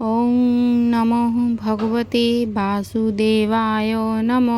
ওং নমঃ ভগবতে বাসুদেবায় নম।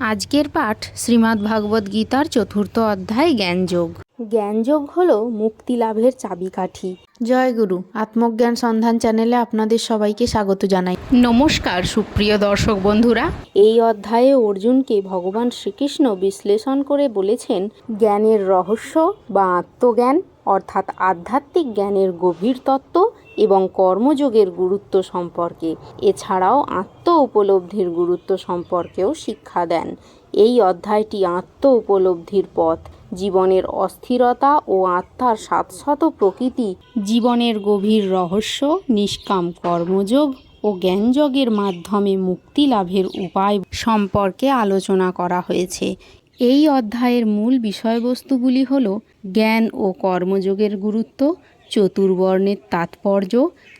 আজকের পাঠ শ্রীমদ্ ভাগবত গীতার চতুর্থ অধ্যায় জ্ঞানযোগ। জ্ঞানযোগ হলো মুক্তি লাভের চাবিকাঠি। জয় গুরু আত্মজ্ঞান সন্ধান চ্যানেলে আপনাদের সবাইকে স্বাগত জানাই। নমস্কার সুপ্রিয় দর্শক বন্ধুরা। এই অধ্যায়ে অর্জুনকে ভগবান শ্রীকৃষ্ণ বিশ্লেষণ করে বলেছেন জ্ঞানের রহস্য বা আত্মজ্ঞান অর্থাৎ আধ্যাত্মিক জ্ঞানের গভীর তত্ত্ব এবং কর্মযোগের গুরুত্ব সম্পর্কে, এছাড়াও আত্ম উপলব্ধির গুরুত্ব সম্পর্কেও শিক্ষা দেন। এই অধ্যায়টি আত্ম উপলব্ধির পথ, জীবনের অস্থিরতা ও আত্মার সাতশত প্রকৃতি, জীবনের গভীর রহস্য, নিষ্কাম কর্মযোগ ও জ্ঞানযোগের মাধ্যমে মুক্তি লাভের উপায় সম্পর্কে আলোচনা করা হয়েছে। এই অধ্যায়ের মূল বিষয়বস্তুগুলি হল জ্ঞান ও কর্মযোগের গুরুত্ব চতুর্বর্ণের তাৎপর্য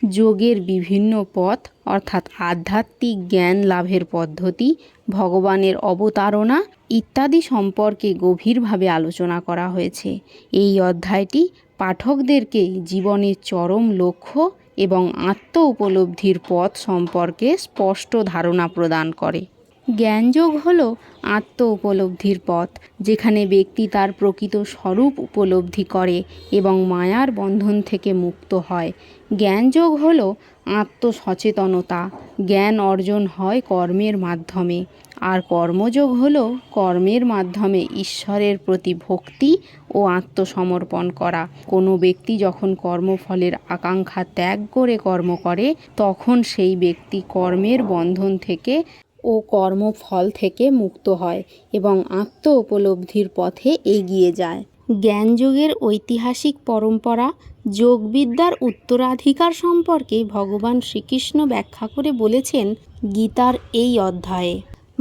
যোগের বিভিন্ন পথ, অর্থাৎ আধ্যাত্মিক জ্ঞান লাভের পদ্ধতি, ভগবানের অবতারণা ইত্যাদি সম্পর্কে গভীরভাবে আলোচনা করা হয়েছে। এই অধ্যায়টি পাঠকদেরকে জীবনের চরম লক্ষ্য এবং আত্ম উপলব্ধির পথ সম্পর্কে স্পষ্ট ধারণা প্রদান করে। জ্ঞানযোগ হল আত্ম উপলব্ধির পথ, যেখানে ব্যক্তি তার প্রকৃত স্বরূপ উপলব্ধি করে এবং মায়ার বন্ধন থেকে মুক্ত হয়। জ্ঞানযোগ হল আত্মসচেতনতা, জ্ঞান অর্জন হয় কর্মের মাধ্যমে, আর কর্মযোগ হল কর্মের মাধ্যমে ঈশ্বরের প্রতি ভক্তি ও আত্মসমর্পণ করা। কোনো ব্যক্তি যখন কর্মফলের আকাঙ্ক্ষা ত্যাগ করে কর্ম করে, তখন সেই ব্যক্তি কর্মের বন্ধন থেকে ও কর্মফল থেকে মুক্ত হয় এবং আত্ম উপলব্ধির পথে এগিয়ে যায়। জ্ঞানযোগের ঐতিহাসিক পরম্পরা, যোগবিদ্যার উত্তরাধিকার সম্পর্কে ভগবান শ্রীকৃষ্ণ ব্যাখ্যা করে বলেছেন গীতার এই অধ্যায়ে।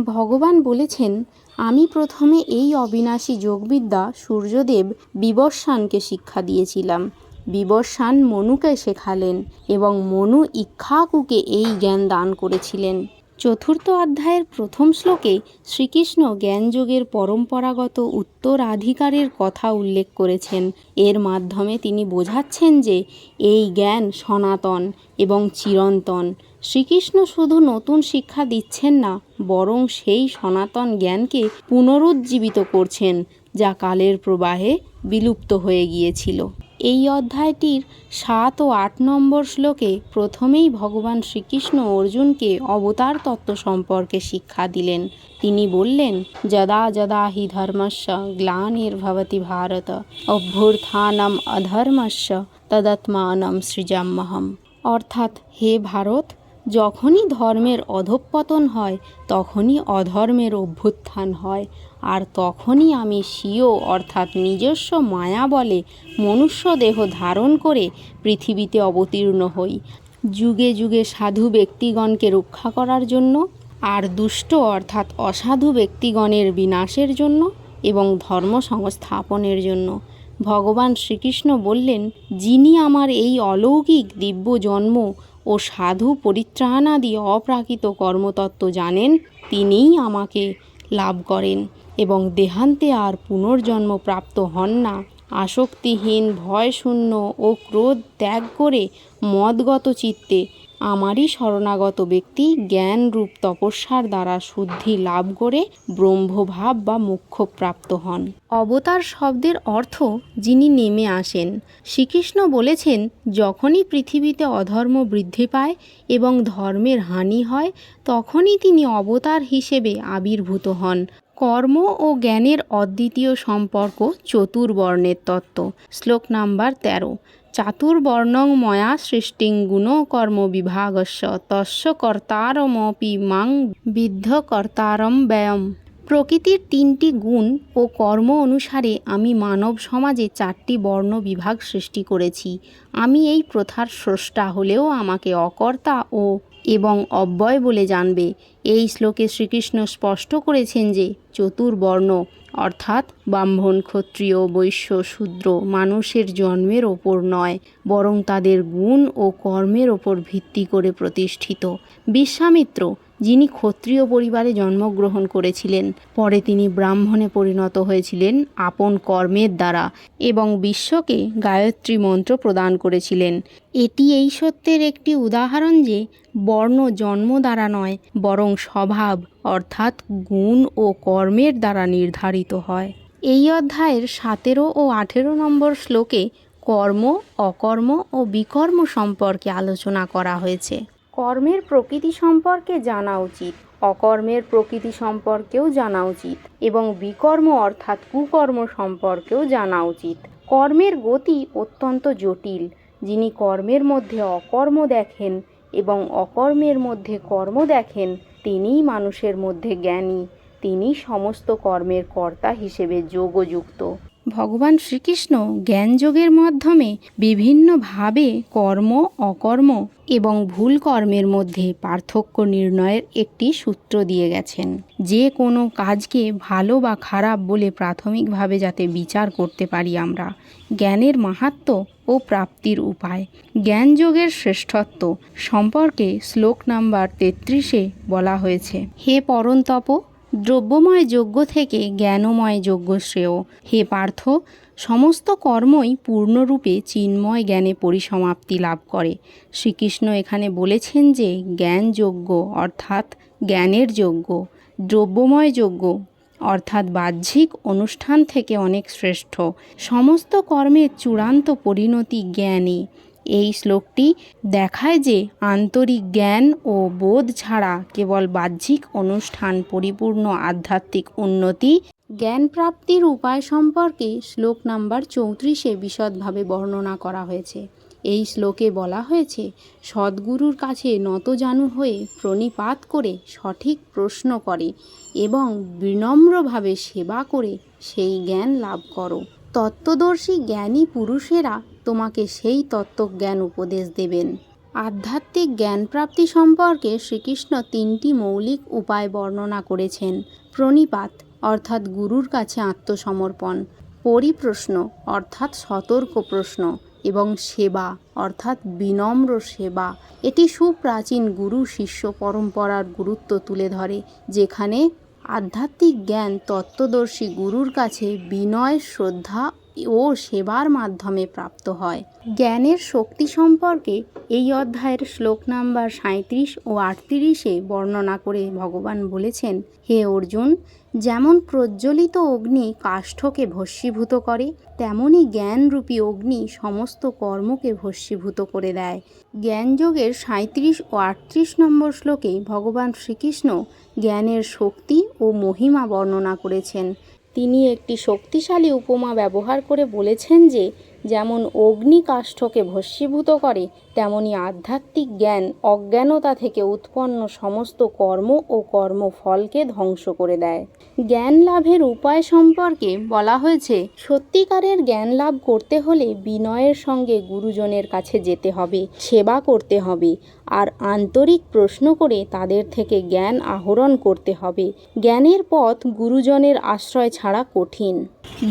ভগবান বলেছেন, আমি প্রথমে এই অবিনাশী যোগবিদ্যা সূর্যদেব বিবস্বানকে শিক্ষা দিয়েছিলাম। বিবর্ষান মনুকে শেখালেন এবং মনু ইক্ষাকুকে এই জ্ঞান দান করেছিলেন। চতুর্থ অধ্যায়ের প্রথম শ্লোকে শ্রীকৃষ্ণ জ্ঞানযোগের পরম্পরাগত উত্তরাধিকারের কথা উল্লেখ করেছেন। এর মাধ্যমে তিনি বোঝাচ্ছেন যে এই জ্ঞান সনাতন এবং চিরন্তন। শ্রীকৃষ্ণ শুধু নতুন শিক্ষা দিচ্ছেন না, বরং সেই সনাতন জ্ঞানকে পুনরুজ্জীবিত করছেন, যা কালের প্রবাহে বিলুপ্ত হয়ে গিয়েছিল। এই অধ্যায়টির সাত ও আট নম্বর শ্লোকে প্রথমেই ভগবান শ্রীকৃষ্ণ অর্জুনকে অবতার তত্ত্ব সম্পর্কে শিক্ষা দিলেন। তিনি বললেন, যদা যদা হি ধর্মস্য গ্লানির্ভবতি ভারত, অভ্যুত্থানম অধর্মস্য, তদাত্মানম সৃজাম্যহম। অর্থাৎ, হে ভারত যখনই ধর্মের অধঃপতন হয়, তখনই অধর্মের অভ্যুত্থান হয়। আর তখনই আমি স্বীয়, অর্থাৎ নিজস্ব মায়া বলে মনুষ্য দেহ ধারণ করে পৃথিবীতে অবতীর্ণ হই। যুগে যুগে সাধু ব্যক্তিগণকে রক্ষা করার জন্য, আর দুষ্ট, অর্থাৎ অসাধু ব্যক্তিগণের বিনাশের জন্য এবং ধর্ম সংস্থাপনের জন্য। ভগবান শ্রীকৃষ্ণ বললেন, যিনি আমার এই অলৌকিক দিব্য জন্ম ও সাধু পরিত্রাণাদি অপ্রাকৃত কর্মতত্ত্ব জানেন, তিনিই আমাকে লাভ করেন এবং দেহান্তে আর পুনর্জন্ম প্রাপ্ত হন না। আসক্তিহীন, ভয়শূন্য ও ক্রোধ ত্যাগ করে মদগত চিত্তে আমারই শরণাগত ব্যক্তি জ্ঞানরূপ তপস্যার দ্বারা শুদ্ধি লাভ করে ব্রহ্মভাব বা মোক্ষ প্রাপ্ত হন। অবতার শব্দের অর্থ যিনি নেমে আসেন। শ্রীকৃষ্ণ বলেছেন, যখনই পৃথিবীতে অধর্ম বৃদ্ধি পায় এবং ধর্মের হানি হয়, তখনই তিনি অবতার হিসেবে আবির্ভূত হন। কর্ম ও জ্ঞানের অদ্বিতীয় সম্পর্ক চতুর্বর্ণের তত্ত্ব। শ্লোক নাম্বার তেরো। চাতুর্বর্ণং ময়া সৃষ্টিং গুণকর্ম বিভাগস্য তস্য কর্তারমপি মাং বিদ্ধ কর্তারম ব্যয়ম। প্রকৃতির তিনটি গুণ ও কর্ম অনুসারে আমি মানব সমাজে চারটি বর্ণ বিভাগ সৃষ্টি করেছি। আমি এই প্রথার স্রষ্টা হলেও আমাকে অকর্তা ও এবং অব্যয় বলে জানবে। এই শ্লোকে শ্রীকৃষ্ণ স্পষ্ট করেছেন যে, চতুর্বর্ণ অর্থাৎ ব্রাহ্মণ, ক্ষত্রিয়, বৈশ্য, শূদ্র মানুষের জন্মের ওপর নয়, বরং তাদের গুণ ও কর্মের ওপর ভিত্তি করে প্রতিষ্ঠিত। বিশ্বামিত্র যিনি ক্ষত্রিয় পরিবারে জন্মগ্রহণ করেছিলেন। পরে তিনি ব্রাহ্মণে পরিণত হয়েছিলেন আপন কর্মের দ্বারা এবং বিশ্বকে গায়ত্রী মন্ত্র প্রদান করেছিলেন। এটি এই সত্যের একটি উদাহরণ যে, বর্ণ জন্ম দ্বারা নয়, বরং স্বভাব, অর্থাৎ গুণ ও কর্মের দ্বারা নির্ধারিত হয়। এই অধ্যায়ের সতেরো ও আঠেরো নম্বর শ্লোকে কর্ম, অকর্ম ও বিকর্ম সম্পর্কে আলোচনা করা হয়েছে। কর্মের প্রকৃতি সম্পর্কে জানা উচিত, অকর্মের প্রকৃতি সম্পর্কেও জানা উচিত এবং বিকর্ম অর্থাৎ কুকর্ম সম্পর্কেও জানা উচিত। কর্মের গতি অত্যন্ত জটিল, যিনি কর্মের মধ্যে অকর্ম দেখেন এবং অকর্মের মধ্যে কর্ম দেখেন, তিনিই মানুষের মধ্যে জ্ঞানী তিনি সমস্ত কর্মের কর্তা হিসেবে যোগযুক্ত। ভগবান শ্রীকৃষ্ণ জ্ঞানযোগের মাধ্যমে বিভিন্নভাবে কর্ম, অকর্ম এবং ভুল কর্মের মধ্যে পার্থক্য নির্ণয়ের একটি সূত্র দিয়ে গেছেন। যে কোনো কাজকে ভালো বা খারাপ বলে প্রাথমিকভাবে যাতে বিচার করতে পারি আমরা, জ্ঞানের মাহাত্ম ও প্রাপ্তির উপায়। জ্ঞানযোগের শ্রেষ্ঠত্ব সম্পর্কে শ্লোক নাম্বার তেত্রিশে বলা হয়েছে, হে পরন্তপ দ্রব্যময় যজ্ঞ থেকে জ্ঞানময় যজ্ঞ শ্রেয়। হে পার্থ, সমস্ত কর্মই পূর্ণরূপে চিন্ময় জ্ঞানে পরিসমাপ্তি লাভ করে। শ্রীকৃষ্ণ এখানে বলেছেন যে জ্ঞানযজ্ঞ অর্থাৎ জ্ঞানের যজ্ঞ, দ্রব্যময় যজ্ঞ অর্থাৎ বাহ্যিক অনুষ্ঠান থেকে অনেক শ্রেষ্ঠ। সমস্ত কর্মের চূড়ান্ত পরিণতি জ্ঞানে এই শ্লোকটি দেখায় যে আন্তরিক জ্ঞান ও বোধ ছাড়া কেবল বাহ্যিক অনুষ্ঠান, পরিপূর্ণ আধ্যাত্মিক উন্নতি, জ্ঞান প্রাপ্তির উপায় সম্পর্কে শ্লোক নাম্বার চৌত্রিশে বিশদভাবে বর্ণনা করা হয়েছে। এই শ্লোকে বলা হয়েছে, সদ্গুরুর কাছে নতজানু হয়ে প্রণিপাত করে সঠিক প্রশ্ন করে এবং বিনম্রভাবে সেবা করে সেই জ্ঞান লাভ করো। তত্ত্বদর্শী জ্ঞানী পুরুষেরা তোমাকে সেই তত্ত্বজ্ঞান উপদেশ দেবেন। আধ্যাত্মিক জ্ঞান প্রাপ্তি সম্পর্কে শ্রীকৃষ্ণ তিনটি মৌলিক উপায় বর্ণনা করেছেন। প্রণিপাত, অর্থাৎ গুরুর কাছে আত্মসমর্পণ। পরিপ্রশ্ন, অর্থাৎ সতর্ক প্রশ্ন। এবং সেবা, অর্থাৎ বিনম্র সেবা। এটি সুপ্রাচীন গুরু শিষ্য পরম্পরার গুরুত্ব তুলে ধরে, যেখানে আধ্যাত্মিক জ্ঞান তত্ত্বদর্শী গুরুর কাছে বিনয় শ্রদ্ধা ও সেবার মাধ্যমে প্রাপ্ত হয়। জ্ঞানের শক্তি সম্পর্কে এই অধ্যায়ের শ্লোক নাম্বার সাঁত্রিশ ও আটত্রিশে বর্ণনা করে ভগবান বলেছেন, হে অর্জুন, যেমন প্রজ্বলিত অগ্নি কাষ্ঠকে ভস্মীভূত করে, তেমনি জ্ঞানরূপী অগ্নি সমস্ত কর্মকে ভস্মীভূত করে দেয়। জ্ঞানযোগের সাঁত্রিশ ও আটত্রিশ নম্বর শ্লোকে ভগবান শ্রীকৃষ্ণ জ্ঞানের শক্তি ও মহিমা বর্ণনা করেছেন। তিনি একটি শক্তিশালী উপমা ব্যবহার করে বলেছেন যে, যেমন অগ্নি কাষ্ঠকে ভস্মীভূত করে, তেমনি আধ্যাত্মিক জ্ঞান অজ্ঞানতা থেকে উৎপন্ন সমস্ত কর্ম ও কর্মফলকে ধ্বংস করে দেয়। জ্ঞান লাভের উপায় সম্পর্কে বলা হয়েছে, সত্যিকারের জ্ঞান লাভ করতে হলে বিনয়ের সঙ্গে গুরুজনের কাছে যেতে হবে, সেবা করতে হবে। আর আন্তরিক প্রশ্ন করে তাদের থেকে জ্ঞান আহরণ করতে হবে। জ্ঞানের পথ গুরুজনের আশ্রয় ছাড়া কঠিন।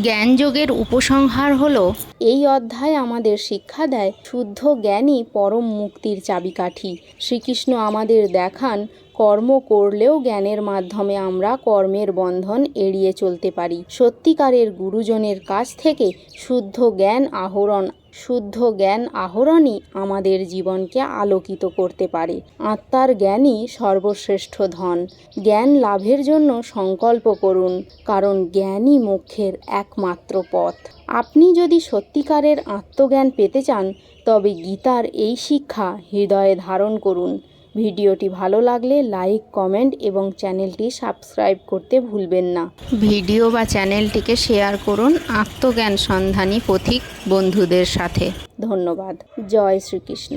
জ্ঞানযোগের উপসংহার হল এই অধ্যায় আমাদের শিক্ষা দেয় শুদ্ধ জ্ঞানই পরম মুক্তির চাবিকাঠি। শ্রীকৃষ্ণ আমাদের দেখান কর্ম করলেও জ্ঞানের মাধ্যমে আমরা কর্মের বন্ধন এড়িয়ে চলতে পারি। সত্যিকারের গুরুজনের কাছ থেকে শুদ্ধ জ্ঞান আহরণ, শুদ্ধ জ্ঞান আহরণই আমাদের জীবনকে আলোকিত করতে পারে। আত্মার জ্ঞানই সর্বশ্রেষ্ঠ ধন। জ্ঞান লাভের জন্য সংকল্প করুন, কারণ জ্ঞানই মোক্ষের একমাত্র পথ। আপনি যদি সত্যিকারের আত্মজ্ঞান পেতে চান, তবে গীতার এই শিক্ষা হৃদয়ে ধারণ করুন। ভিডিওটি ভালো লাগলে লাইক কমেন্ট এবং চ্যানেলটি সাবস্ক্রাইব করতে ভুলবেন না। ভিডিও বা চ্যানেলটিকে শেয়ার করুন আত্মজ্ঞান সন্ধানী পথিক বন্ধুদের সাথে। ধন্যবাদ। জয় শ্রীকৃষ্ণ।